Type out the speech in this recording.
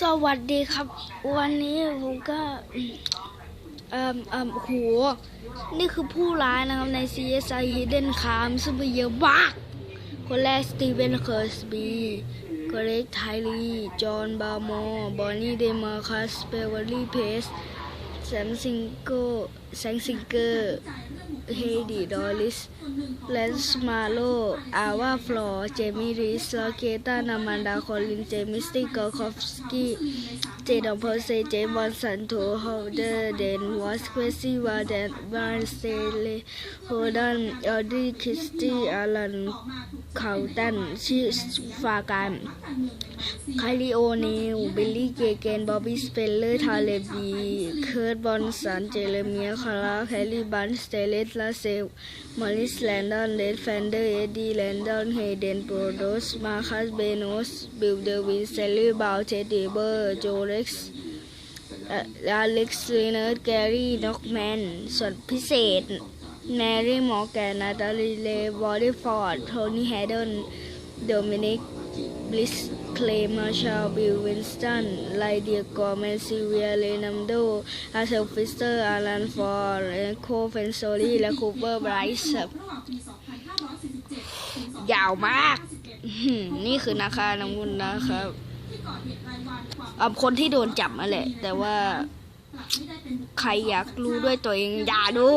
สวัสดีครับ วันนี้ผมก็เอ่อเอ่อโหนี่คือผู้ร้ายนะครับใน CSI Hidden Crime ซึ่งมีเยอะมาก คนแรกสตีเวนเคอร์สบีเกรกไทลีจอห์นบาร์มอร์บอนนี่เดมาคัสเปเวอรี่เพส แซมซิงโกแซงซิงเกอร์เฮดีดอลิสเลนส์มาโลอาวาฟลอร์เจมี่ริสลาเกตานามันดาคอลินเจมิสติกเกอร์คอฟสกี้เจดอมเพอร์เซเจมอนสันโทฮอลเดอร์เดนวอสเควซี่วาเดนบาร์สเตเลโฮดันออดี้คิสตี้อารันคาวตันชิสฟากันไคลิโอเนลบิลลี่เกเกนบอบบี้สเปลเลอร์ทาเลบีเคิร์ตบอนสันเจเรเมียคาราแคลลี่บันสเตเลสลาเซลมอริสแลนดอนเดดแฟนเดอร์เอ็ดดี้แลนดอนเฮเดนโปรโดสมาคัสเบโนสบิลเดวินเซลลี่บาวเทดเดเบอร์โจเล็กซ์อเล็กซ์ลีเนอร์แกรี่น็อกแมนส่วนพิเศษแมรี่มอร์แกนนาตาลีเลวอลลี่ฟอร์ดโทนี่แฮดเดนโดมินิก บลิสเคลย์มาชาลบิลวินสตันไลเดียกอร์แมนซิเวียเลนัมโดอาเซลฟิสเตอร์อารันฟอร์โคเฟนโซลีและคูเปอร์ไบรส์ครับยาวมากอื้อหือนี่คือนาคาน้ำมุนนะครับอ่าคนที่โดนจับมาแหละ แต่ว่าใครอยากรู้ด้วยตัวเอง อย่าดู